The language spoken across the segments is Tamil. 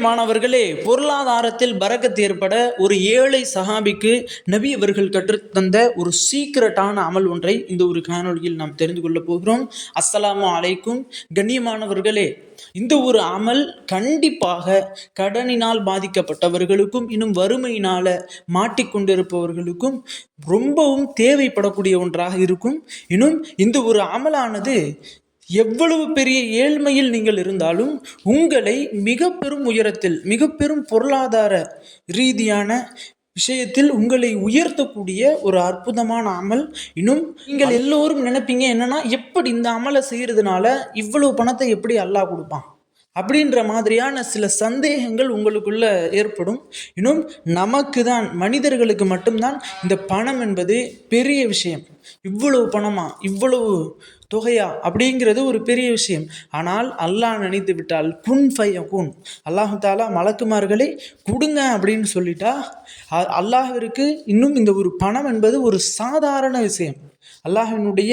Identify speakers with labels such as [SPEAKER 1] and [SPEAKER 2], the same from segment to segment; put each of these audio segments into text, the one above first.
[SPEAKER 1] மாணவர்களே பொருளாதாரத்தில் பறக்கத்து ஏற்பட ஒரு ஏழை சஹாபிக்கு நபி அவர்கள் கற்றுத்தந்த ஒரு சீக்கிரட்டான அமல் ஒன்றை இந்த ஒரு காணொளியில் நாம் தெரிந்து கொள்ளப் போகிறோம். அஸ்ஸலாமு அலைக்கும். கண்ணியமானவர்களே இந்த ஒரு அமல் கண்டிப்பாக கடனினால் பாதிக்கப்பட்டவர்களுக்கும் இன்னும் வறுமையினால் மாட்டிக்கொண்டிருப்பவர்களுக்கும் ரொம்பவும் தேவைப்படக்கூடிய ஒன்றாக இருக்கும். இன்னும் இந்த ஒரு அமலானது எவ்வளவு பெரிய ஏழ்மையில் நீங்கள் இருந்தாலும் உங்களை மிக பெரும் உயரத்தில் மிக பெரும் பொருளாதார ரீதியான விஷயத்தில் உங்களை உயர்த்தக்கூடிய ஒரு அற்புதமான அமல். இன்னும் நீங்கள் எல்லோரும் நினைப்பீங்க என்னன்னா எப்படி இந்த அமலை செய்கிறதுனால இவ்வளவு பணத்தை எப்படி அல்லாஹ் கொடுப்பான்? அப்படின்ற மாதிரியான சில சந்தேகங்கள் உங்களுக்குள்ள ஏற்படும். இன்னும் நமக்கு தான் மனிதர்களுக்கு மட்டும்தான் இந்த பணம் என்பது பெரிய விஷயம். இவ்வளவு பணமா? இவ்வளவு தொகையா? அப்படிங்கிறது ஒரு பெரிய விஷயம். ஆனால் அல்லாஹ் நினைத்து விட்டால் குன் ஃபைய குன் அல்லாஹு தாலா மலக்குமார்களை கொடுங்க அப்படின்னு சொல்லிட்டா அல்லாஹிற்கு இன்னும் இந்த ஒரு பணம் என்பது ஒரு சாதாரண விஷயம். அல்லாஹினுடைய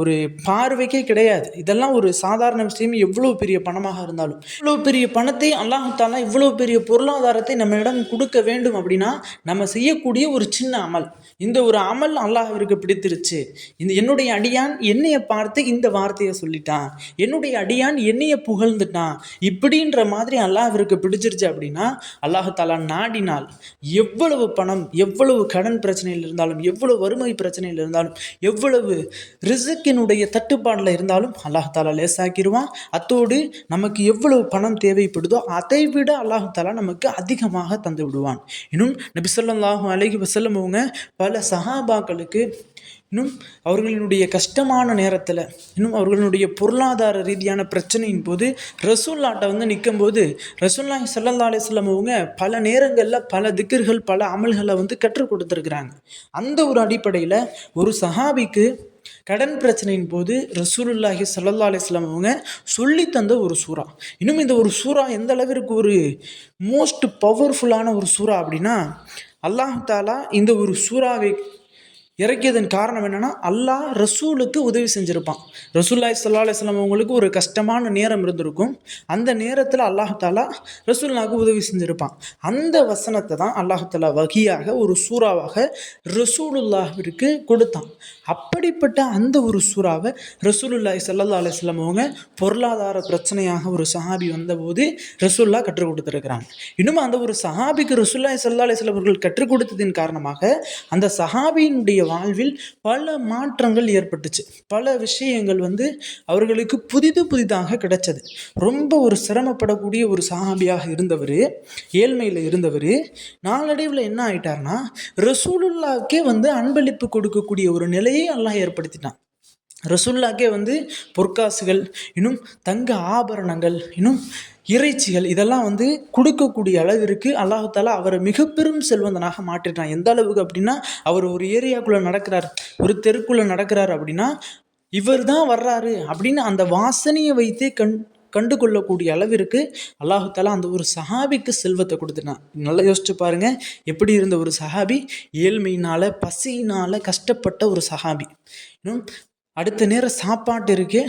[SPEAKER 1] ஒரு பார்வைக்கே கிடையாது. இதெல்லாம் ஒரு சாதாரண விஷயம். எவ்வளோ பெரிய பணமாக இருந்தாலும். இவ்வளோ பெரிய பணத்தை அல்லாஹு இவ்வளோ பெரிய பொருளாதாரத்தை நம்மளிடம் கொடுக்க வேண்டும் அப்படின்னா நம்ம செய்யக்கூடிய ஒரு சின்ன அமல். இந்த ஒரு அமல் அல்லாஹிற்கு பிடித்திருச்சு. இந்த என்னுடைய அடியான் என்னையை பார்த்து இந்த வார்த்தையை சொல்லிட்டான். என்னுடைய அடியான் என்னையை புகழ்ந்துட்டான். இப்படின்ற மாதிரி அல்லாஹிற்கு பிடிச்சிருச்சு அப்படின்னா அல்லாஹாலா நாடினால் எவ்வளவு பணம் எவ்வளவு கடன் பிரச்சனையில் இருந்தாலும் எவ்வளவு வறுமை பிரச்சனையில் இருந்தாலும் எவ்வளவு ரிசக்கினுடைய தட்டுப்பாடில் இருந்தாலும் அல்லாஹ் தாலா லேசாக்கிடுவான். அத்தோடு நமக்கு எவ்வளவு பணம் தேவைப்படுதோ அதை விட அல்லாஹாலா நமக்கு அதிகமாக தந்து விடுவான் இன்னும் நபி ஸல்லல்லாஹு வசல்லம் அவங்க பல சஹாபாக்களுக்கு இன்னும் அவர்களினுடைய கஷ்டமான நேரத்தில் இன்னும் அவர்களுடைய பொருளாதார ரீதியான பிரச்சனையின் போது ரசூல்லாட்டை வந்து நிற்கும்போது ரசூல்லாஹி ஸல்லல்லாஹு அலைஹி அவங்க பல நேரங்களில் பல திக்கர்கள் பல அமல்களை வந்து கற்றுக் கொடுத்துருக்குறாங்க. அந்த ஒரு அடிப்படையில் ஒரு சஹாபிக்கு கடன் பிரச்சனையின் போது ரசூலுல்லாஹி சல்லா அலிஸ்லாம் அவங்க சொல்லி தந்த ஒரு சூறா. இன்னும் இந்த ஒரு சூறா எந்த அளவிற்கு ஒரு மோஸ்ட் பவர்ஃபுல்லான ஒரு சூறா அப்படின்னா அல்லாஹ் தாலா இந்த ஒரு சூறாவை இறக்கியதன் காரணம் என்னென்னா அல்லாஹ் ரசூலுக்கு உதவி செஞ்சுருப்பான். ரசூல்லாய் சல்லா அலிஸ்லாம் அவங்களுக்கு ஒரு கஷ்டமான நேரம் இருந்திருக்கும். அந்த நேரத்தில் அல்லாஹ் தாலா ரசூல்லாவுக்கு உதவி செஞ்சுருப்பான். அந்த வசனத்தை தான் அல்லாஹாலா வகையாக வகியாக ஒரு சூறாவாக ரசூலுல்லாஹிற்கு கொடுத்தான். அப்படிப்பட்ட அந்த ஒரு சூறாவை ரசூலுல்லாய் சல்லா அலிஸ்லாம் அவங்க பொருளாதார பிரச்சனையாக ஒரு சஹாபி வந்தபோது ரசூல்லா கற்றுக் கொடுத்துருக்கிறாங்க. இன்னும் அந்த ஒரு சஹாபிக்கு ரசூல்லாய் சல்லா அலிஸ்லாம் அவர்கள் கற்றுக் கொடுத்ததின் காரணமாக அந்த சஹாபியினுடைய வாழ்வில் பல மாற்றங்கள் ஏற்பட்டுச்சு. பல விஷயங்கள் வந்து அவர்களுக்கு புதிது புதிதாக கிடைச்சது. ரொம்ப ஒரு சிரமப்படக்கூடிய ஒரு சஹாபியாக இருந்தவர் ஏழ்மையில் இருந்தவர் நாளடைவில் என்ன ஆயிட்டார்னா ரசூலுல்லாக்கே வந்து அன்பளிப்பு கொடுக்கக்கூடிய ஒரு நிலையை எல்லாம் ஏற்படுத்திட்டான். ரசுல்லாக்கே வந்து பொற்காசுகள் இன்னும் தங்க ஆபரணங்கள் இன்னும் இறைச்சிகள் இதெல்லாம் வந்து கொடுக்கக்கூடிய அளவிற்கு அல்லாஹாலா அவரை மிக பெரும் செல்வந்தனாக மாற்றிட்டான். எந்த அளவுக்கு அப்படின்னா அவர் ஒரு ஏரியாக்குள்ளே நடக்கிறார் ஒரு தெருக்குள்ளே நடக்கிறார் அப்படின்னா இவர் தான் வர்றாரு அப்படின்னு அந்த வாசனையை வைத்தே கண் கண்டு கொள்ளக்கூடிய அளவிற்கு அல்லாஹு தாலா அந்த ஒரு சஹாபிக்கு செல்வத்தை கொடுத்துட்டான். நல்லா யோசிச்சு பாருங்க எப்படி இருந்த ஒரு சஹாபி? ஏழ்மையினால் பசியினால் கஷ்டப்பட்ட ஒரு சஹாபி. இன்னும் அடுத்த நேரம் சாப்பாட்டு இருக்கே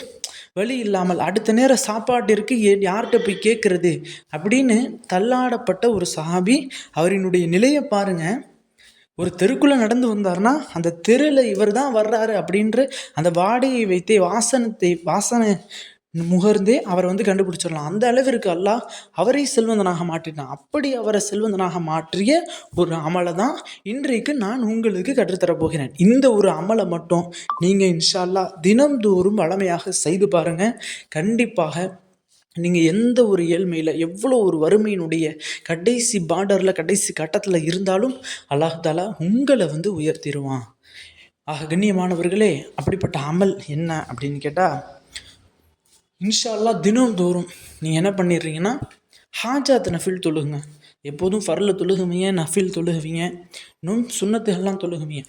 [SPEAKER 1] வழி இல்லாமல் அடுத்த நேரம் சாப்பாட்டு இருக்கு ஏ- யார்கிட்ட போய் கேட்குறது? அப்படின்னு தள்ளாடப்பட்ட ஒரு சஹாபி அவரினுடைய நிலையை பாருங்கள் ஒரு தெருக்குள்ளே நடந்து வந்தார்னா அந்த தெருவில் இவர் தான் வர்றாரு அப்படின்ற அந்த வாடையை வைத்தே வாசனத்தை வாசனை முகர்ந்தே அவரை வந்து கண்டுபிடிச்சிடலாம். அந்த அளவிற்கு அல்லாஹ் அவரை செல்வந்தனாக மாற்றினான் அப்படி அவரை செல்வந்தனாக மாற்றிய ஒரு அமலை தான் இன்றைக்கு நான் உங்களுக்கு கற்றுத்தரப் போகிறேன். இந்த ஒரு அமலை மட்டும் நீங்கள் இன்ஷால்லா தினம்தோறும் வளமையாக செய்து பாருங்கள் கண்டிப்பாக நீங்கள் எந்த ஒரு ஏழ்மையில் எவ்வளோ ஒரு வறுமையினுடைய கடைசி பார்டரில் கடைசி கட்டத்தில் இருந்தாலும் அல்லாஹ் தாலா உங்களை வந்து உயர்த்திடுவான். ஆக கண்ணியமானவர்களே அப்படிப்பட்ட அமல் என்ன அப்படின்னு கேட்டால் இன்ஷால்லா தினம் தோறும் நீங்கள் என்ன பண்ணிடுறீங்கன்னா ஹாஜாத் நஃபில் தொழுகுங்க. எப்போதும் ஃபரில் தொழுகுவீங்க நஃபில் தொழுகுவீங்க இன்னும் சுண்ணத்துகள்லாம் தொழுகுவீங்க.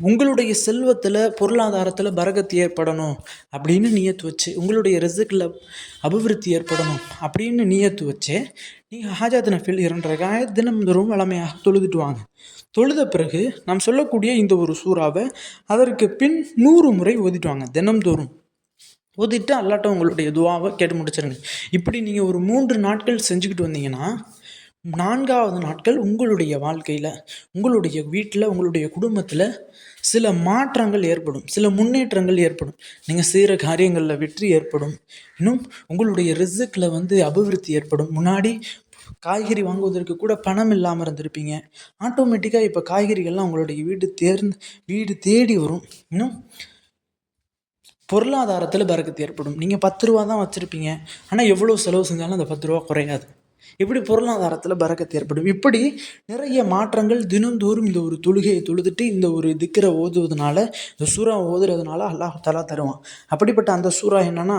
[SPEAKER 1] உங்களுடைய செல்வத்தில் பொருளாதாரத்தில் பரகத்து ஏற்படணும் அப்படின்னு நியத்து வச்சு உங்களுடைய ரிசுக்கில் அபிவிருத்தி ஏற்படணும் அப்படின்னு நியத்து வச்சு நீங்கள் ஹாஜாத் நஃபில் இரண்டரை தினம்தோறும் வளமையாக தொழுதுட்டு வாங்க. தொழுத பிறகு நாம் சொல்லக்கூடிய இந்த ஒரு சூறாவை அதற்கு பின் நூறு முறை ஓதிட்டு வாங்க தினம்தோறும். ஓதிட்டு அல்லாட்ட உங்களுடைய துவாவை கேட்டு முடிச்சிருங்க. இப்படி நீங்கள் ஒரு மூன்று நாட்கள் செஞ்சுக்கிட்டு வந்தீங்கன்னா நான்காவது நாட்கள் உங்களுடைய வாழ்க்கையில் உங்களுடைய வீட்டில் உங்களுடைய குடும்பத்தில் சில மாற்றங்கள் ஏற்படும் சில முன்னேற்றங்கள் ஏற்படும். நீங்கள் செய்கிற காரியங்களில் வெற்றி ஏற்படும். இன்னும் உங்களுடைய ரிசுக்கில் வந்து அபிவிருத்தி ஏற்படும். முன்னாடி காய்கறி வாங்குவதற்கு கூட பணம் இல்லாமல் இருந்திருப்பீங்க. ஆட்டோமேட்டிக்காக இப்போ காய்கறிகள்லாம் உங்களுடைய வீடு தேர்ந்து வீடு தேடி வரும். இன்னும் பொருளாதாரத்தில் பறக்கத்து ஏற்படும். நீங்கள் பத்து ரூபா தான் வச்சுருப்பீங்க. ஆனால் எவ்வளோ செலவு செஞ்சாலும் அந்த பத்து ரூபா குறையாது. இப்படி பொருளாதாரத்தில் பறக்கத்து ஏற்படும். இப்படி நிறைய மாற்றங்கள் தினந்தோறும் இந்த ஒரு தொழுகையை தொழுதுட்டு இந்த ஒரு திக்கரை ஓதுவதனால இந்த சூறா ஓதுறதுனால அல்லாஹ் தலா தருவான். அப்படிப்பட்ட அந்த சூறா என்னன்னா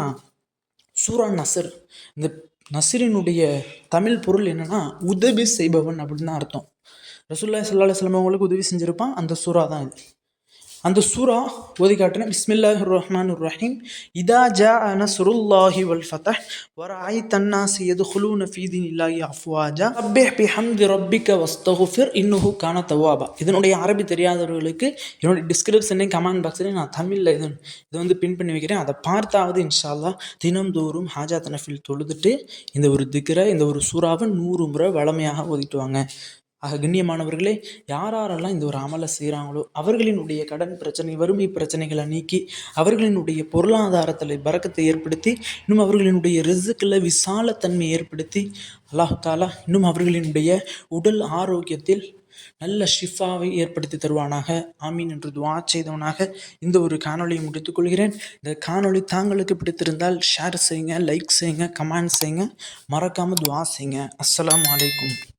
[SPEAKER 1] சூரா நசர் இந்த நசரினுடைய தமிழ் பொருள் என்னன்னா உதவி செய்பவன் அப்படின்னு தான் அர்த்தம். ரசூல்லா சல்லா அலுவலம் அவங்களுக்கு உதவி செஞ்சுருப்பான். அந்த சூறா தான் இது. அந்த சூரா ஓதி காட்டுறேன் பிஸ்மில்லாஹ் ரஹ்மான் ரஹீம் இதா ஜா நஸ்ருல்லாஹி வல் ஃபதஹ். வராய் தன்னாசி யதுஹுலூன நஃபீதின் இல்லாஹி அஃப்வாஜா. ரப்பிஹ் ரப்பிக்க ரப்பிக வஸ்தகுஃபிர். இன்னுஹு கான தவாபா. இதனுடைய அரபி தெரியாதவர்களுக்கு என்னுடைய டிஸ்கிரிப்ஷனையும் கமெண்ட் பாக்ஸ்லையும் நான் தமிழில் இது இதை வந்து பின் பண்ணி வைக்கிறேன். அதை பார்த்தாவது இன்ஷால்லா தினம்தோறும் ஹாஜா தனஃபில் தொழுதுட்டு இந்த ஒரு திக்கரை இந்த ஒரு சூறாவை நூறு முறை வளமையாக ஓதிட்டு வாங்க. ஆக கண்ணியமானவர்களே யார் யாரெல்லாம் இந்த ஒரு அமலை செய்கிறாங்களோ அவர்களினுடைய கடன் பிரச்சனை வறுமை பிரச்சனைகளை நீக்கி அவர்களினுடைய பொருளாதாரத்தில் பறக்கத்தை ஏற்படுத்தி இன்னும் அவர்களினுடைய ரிசுக்கில் விசாலத்தன்மை ஏற்படுத்தி அல்லாஹாலா இன்னும் அவர்களினுடைய உடல் ஆரோக்கியத்தில் நல்ல ஷிஃபாவை ஏற்படுத்தி தருவானாக. ஆமீன் என்று துவா செய்தவனாக இந்த ஒரு காணொலியை முடித்துக்கொள்கிறேன் இந்த காணொளி தாங்களுக்கு பிடித்திருந்தால் ஷேர் செய்யுங்க லைக் செய்யுங்க கமெண்ட் செய்யுங்க. மறக்காமல் துவா செய்யுங்க. அஸ்லாம் அலைக்கும்.